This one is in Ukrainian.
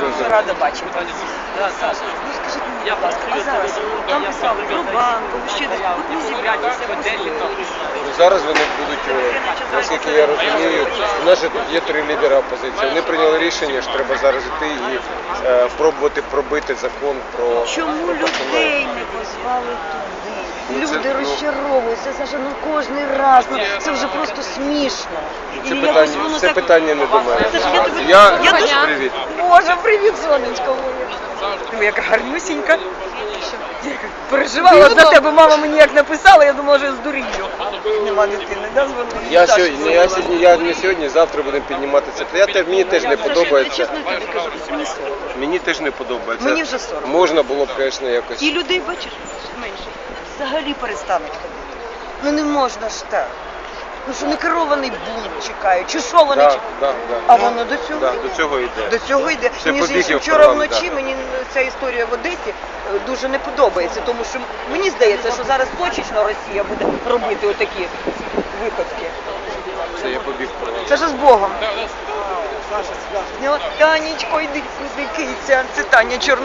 Дуже рада бачити. Саша, ну скажіть мені, будь ласка, а зараз там писали про банку, ще десь, не послухайте. Зараз вони будуть, е, наскільки я розумію, у нас же тут є три лідери опозиції. Вони прийняли рішення, що треба зараз йти і е, пробувати пробити закон про Чому людей не позвали туди? Ну, це, Люди ну- розчаровуються, Саша, ну кожен раз, ну це вже просто смішно. це якось питання. воно Це так- питання не до мене. Це ж я тобі- Я я дуже- привіт. Боже, привіт, сонечко моє. Ну, яка гарнюсінька. Я як переживала за тебе, мама мені як написала, я думала, що я здурію. Нема дитини, да, дзвонили? Я сьогодні, я сьогодні, я не сьогодні, завтра будемо піднімати це. Я те- мені теж не подобається. чесно тобі кажу, мені соромно. Мені теж не подобається. Мені вже соромно. Можна було б, звісно, якось. І людей, бачиш, менше. Взагалі перестануть ходити. Ну не можна ж так. Ну що не керований бунт чекають, чи що вони Да, чекають? да, да. А воно до цього Да, йде. до цього йде. До цього йде. Це Мені ж побіг ще вчора вночі да. мені ця історія в Одесі е, дуже не подобається, тому що мені здається, що зараз точечно Росія буде робити отакі виходки. Це я побіг Це ж з Богом. Танечко, йди сюди, киця. Це Таня Чорно.